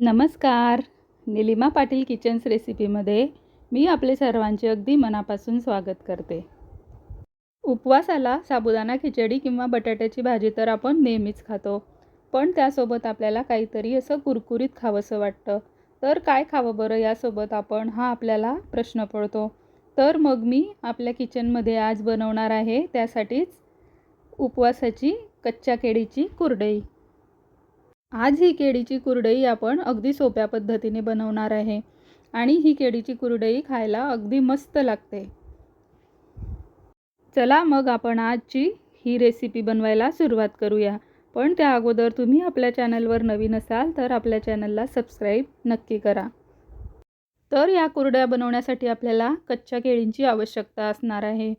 नमस्कार. निलिमा पाटील किचन्स रेसिपीमध्ये मी आपले सर्वांचे अगदी मनापासून स्वागत करते. उपवासाला साबुदाणा खिचडी किंवा बटाट्याची भाजी तर आपण नेहमीच खातो पण त्यासोबत आपल्याला काहीतरी असं कुरकुरीत खावंसं वाटतं. तर काय खावं बरं यासोबत आपण हा आपल्याला प्रश्न पडतो. तर मग मी आपल्या किचनमध्ये आज बनवणार आहे त्यासाठीच उपवासाची कच्च्या केळीची कुरडई. आज ही केळीची कुरडई आपण अगदी सोप्या पद्धतीने बनवणार आहे. आणि ही केळीची कुरडई खायला अगदी मस्त लागते. चला मग आपण आजची ही रेसिपी बनवायला सुरुवात करूया. पण त्या अगोदर तुम्ही आपल्या चॅनलवर नवीन असाल तर आपल्या चॅनलला सबस्क्राईब नक्की करा. तर या कुरड्या बनवण्यासाठी आपल्याला कच्च्या केळींची आवश्यकता असणार आहे.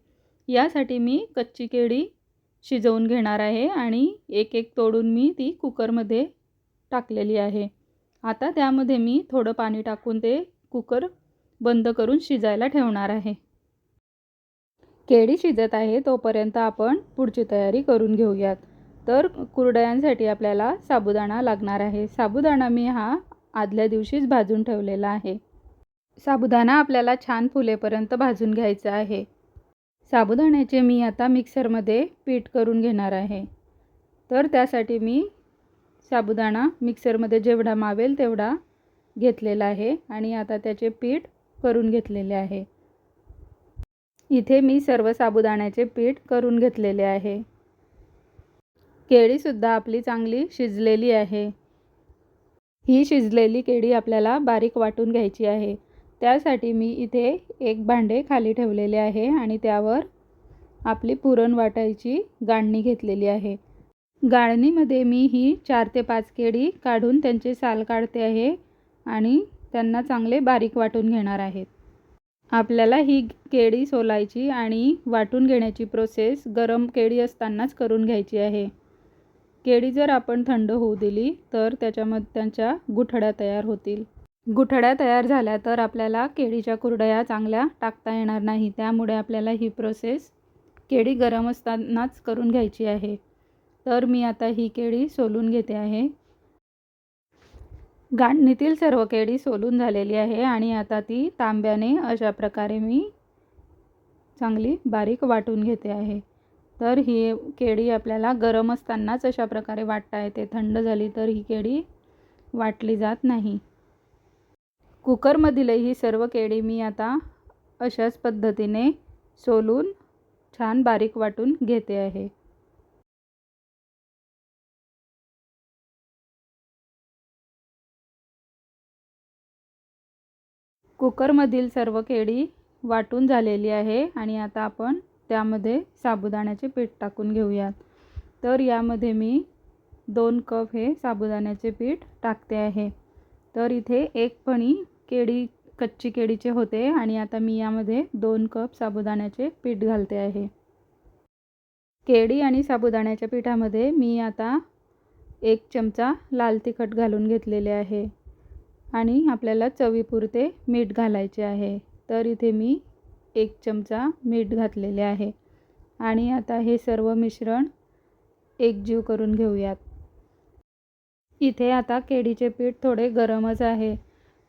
यासाठी मी कच्ची केळी शिजवून घेणार आहे आणि एक एक तोडून मी ती कुकरमध्ये टाकलेली आहे. आता त्यामध्ये मी थोडं पाणी टाकून ते कुकर बंद करून शिजायला ठेवणार आहे. केळी शिजत आहे तोपर्यंत आपण पुढची तयारी करून घेऊयात. तर कुरडयांसाठी आपल्याला साबुदाणा लागणार आहे. साबुदाणा मी हा आदल्या दिवशीच भाजून ठेवलेला आहे. साबुदाणा आपल्याला छान फुलेपर्यंत भाजून घ्यायचा आहे. साबुदाण्याचे मी आता मिक्सरमध्ये पीठ करून घेणार आहे. तर त्यासाठी मी साबुदाणा मिक्सरमध्ये जेवढा मावेल तेवढा घेतलेला आहे आणि आता त्याचे पीठ करून घेतलेले आहे. इथे मी सर्व साबुदाण्याचे पीठ करून घेतलेले आहे. केळीसुद्धा आपली चांगली शिजलेली आहे. ही शिजलेली केळी आपल्याला बारीक वाटून घ्यायची आहे. त्यासाठी मी इथे एक भांडे खाली ठेवलेले आहे आणि त्यावर आपली पुरण वाटायची गाळणी घेतलेली आहे. गाळणीमध्ये मी ही चार ते पाच केळी काढून त्यांचे साल काढते आहे आणि त्यांना चांगले बारीक वाटून घेणार आहेत आपल्याला ही केळी सोलायची आणि वाटून घेण्याची प्रोसेस गरम केळी असतानाच करून घ्यायची आहे. केळी जर आपण थंड होऊ दिली तर त्याच्यामध्ये त्यांच्या गुठड्या तयार होतील. गुठड्या तयार झाल्या तर आपल्याला केळीच्या कुरडया चांगल्या टाकता येणार नाही. त्यामुळे आपल्याला ही प्रोसेस केळी गरम असतानाच करून घ्यायची आहे. तर मी आता ही केळी सोलून घेते आहे. गांडणीतील सर्व केळी सोलून झालेली आहे आणि आता ती तांब्याने अशा प्रकारे मी चांगली बारीक वाटून घेते आहे. तर ही केळी आपल्याला गरम असतानाच अशा प्रकारे वाटता येते. थंड झाली तर ही केळी वाटली जात नाही. कुकरमधील ही सर्व केळी मी आता अशाच पद्धतीने सोलून छान बारीक वाटून घेते आहे. कुकरमधील सर्व केळी वाटून झालेली आहे आणि आता आपण त्यामध्ये साबुदाण्याचे पीठ टाकून घेऊयात. तर यामध्ये मी दोन कप हे साबुदाण्याचे पीठ टाकते आहे. तर इथे एक फणी केळी कच्ची केळीचे होते आणि आता मी यामध्ये दोन कप साबुदाण्याचे पीठ घालते आहे. केळी आणि साबुदाण्याच्या पिठामध्ये मी आता एक चमचा लाल तिखट घालून घेतलेले आहे. आणि आपल्याला चवीपुरते मीठ घालायचे आहे. तर इथे मी एक चमचा मीठ घातलेले आहे. आणि आता हे सर्व मिश्रण एकजीव करून घेऊयात. इथे आता केळीचे पीठ थोडे गरमच आहे.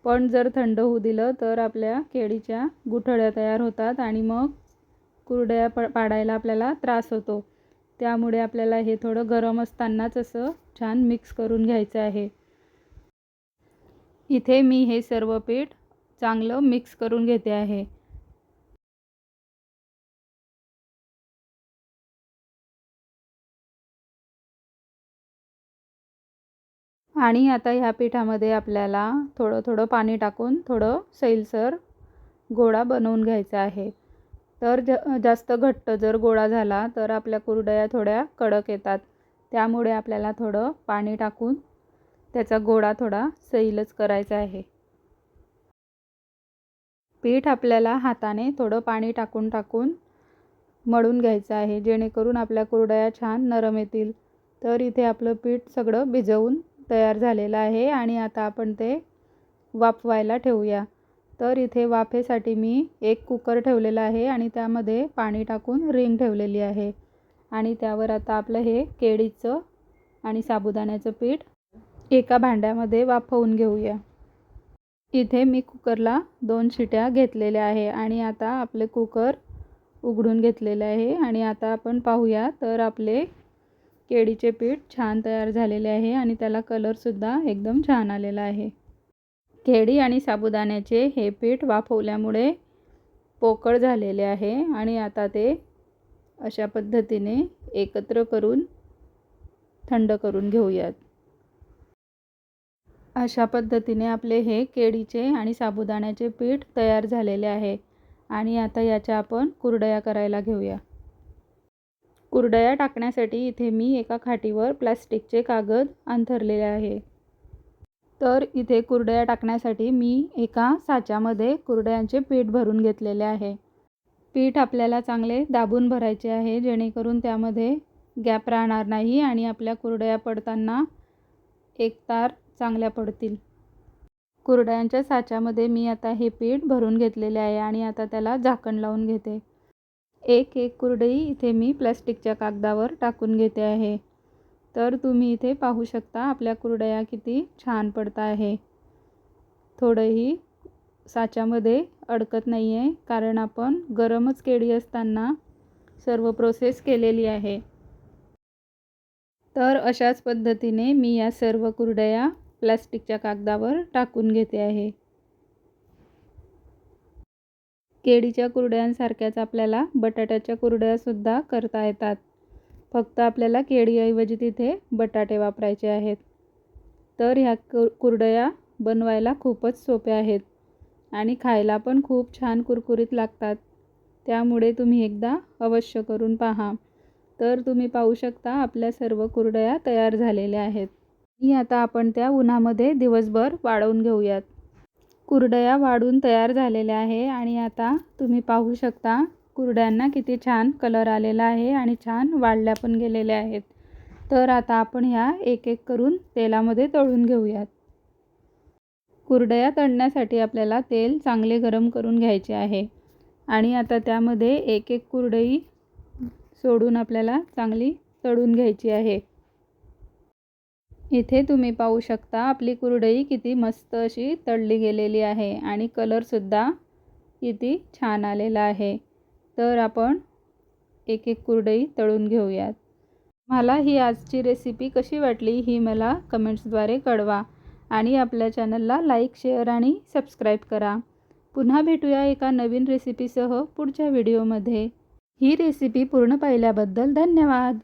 पण जर थंड होऊ दिलं तर आपल्या केळीच्या गुठळ्या तयार होतात आणि मग कुरड्या प पाडायला आपल्याला त्रास होतो. त्यामुळे आपल्याला हे थोडं गरम असतानाच असं छान मिक्स करून घ्यायचं आहे. इथे मी हे सर्व पीठ चांगलं मिक्स करून घेते आहे. आणि आता ह्या पिठामध्ये आपल्याला थोडं थोडं पाणी टाकून थोडं सैलसर गोळा बनवून घ्यायचा आहे. तर ज जास्त घट्ट जर गोळा झाला तर आपल्या कुरडया थोड्या कडक येतात. त्यामुळे आपल्याला थोडं पाणी टाकून त्याचा गोळा थोडा सैलच करायचा आहे. पीठ आपल्याला हाताने थोडं पाणी टाकून टाकून मळून घ्यायचं आहे. जेणेकरून आपल्या कुरडया छान नरम येतील. तर इथे आपलं पीठ सगळं भिजवून तयार झालेलं आहे आणि आता आपण ते वाफवायला ठेवूया. तर इथे वाफेसाठी मी एक कुकर ठेवलेला आहे आणि त्यामध्ये पाणी टाकून रिंग ठेवलेली आहे. आणि त्यावर आता आपलं हे केळीचं आणि साबुदाण्याचं पीठ एका भांड्यामध्ये वाफवून घेऊया. इथे मी कुकरला दोन शिट्या घेतलेल्या आहे आणि आता आपले कुकर उघडून घेतलेले आहे आणि आता आपण पाहूया तर आपले केळीचे पीठ छान तयार झालेले आहे आणि त्याला कलरसुद्धा एकदम छान आलेला आहे. केळी आणि साबुदाण्याचे हे पीठ वाफवल्यामुळे पोकळ झालेले आहे आणि आता ते अशा पद्धतीने एकत्र करून थंड करून घेऊयात. अशा पद्धतीने आपले हे केळीचे आणि साबुदाण्याचे पीठ तयार झालेले आहे. आणि आता याच्या आपण कुरडया करायला घेऊया. कुरडया टाकण्यासाठी इथे मी एका खाटीवर प्लॅस्टिकचे कागद अंथरलेले आहे. तर इथे कुरडया टाकण्यासाठी मी एका साच्यामध्ये कुरडयांचे पीठ भरून घेतलेले आहे. पीठ आपल्याला चांगले दाबून भरायचे आहे जेणेकरून त्यामध्ये गॅप राहणार नाही आणि आपल्या कुरडया पडताना एकतार चांगल्या पडतील. कुरड्यांच्या साच्यामध्ये मी आता हे पीठ भरून घेतलेले आहे आणि आता त्याला झाकण लावून घेते. एक एक कुरडई इथे मी प्लॅस्टिकच्या कागदावर टाकून घेते आहे. तर तुम्ही इथे पाहू शकता आपल्या कुरडया किती छान पडत आहे. थोडंही साच्यामध्ये अडकत नाही आहे कारण आपण गरमच केळी असताना सर्व प्रोसेस केलेली आहे. तर अशाच पद्धतीने मी या सर्व कुरडया प्लॅस्टिकच्या कागदावर टाकून घेते आहे. केळीच्या कुरड्यांसारख्याच आपल्याला बटाट्याच्या कुरड्यासुद्धा करता येतात. फक्त आपल्याला केळीऐवजी तिथे बटाटे वापरायचे आहेत. तर ह्या कु कुरडया बनवायला खूपच सोप्या आहेत आणि खायला पण खूप छान कुरकुरीत लागतात. त्यामुळे तुम्ही एकदा अवश्य करून पहा. तर तुम्ही पाहू शकता आपल्या सर्व कुरडया तयार झालेल्या आहेत. आणि आता आपण त्या उन्हामध्ये दिवसभर वाळवून घेऊयात. कुरडया वाढून तयार झालेल्या आहे आणि आता तुम्ही पाहू शकता कुरड्यांना किती छान कलर आलेला आहे आणि छान वाढल्या पण गेलेल्या आहेत. तर आता आपण ह्या एक एक करून तेलामध्ये तळून घेऊयात. कुरडया तळण्यासाठी आपल्याला तेल चांगले गरम करून घ्यायचे आहे. आणि आता त्यामध्ये एक एक कुरडई सोडून आपल्याला चांगली तळून घ्यायची आहे. इथे तुम्ही पाहू शकता आपली कुरडई किती मस्त अशी तळली गेलेली आहे आणि कलरसुद्धा किती छान आलेला आहे. तर आपण एक एक कुरडई तळून घेऊयात. मला ही आजची रेसिपी कशी वाटली ही मला कमेंट्सद्वारे कळवा आणि आपल्या चॅनलला लाईक शेअर आणि सबस्क्राईब करा. पुन्हा भेटूया एका नवीन रेसिपीसह पुढच्या व्हिडिओमध्ये ही रेसिपी पूर्ण पाहिल्याबद्दल धन्यवाद.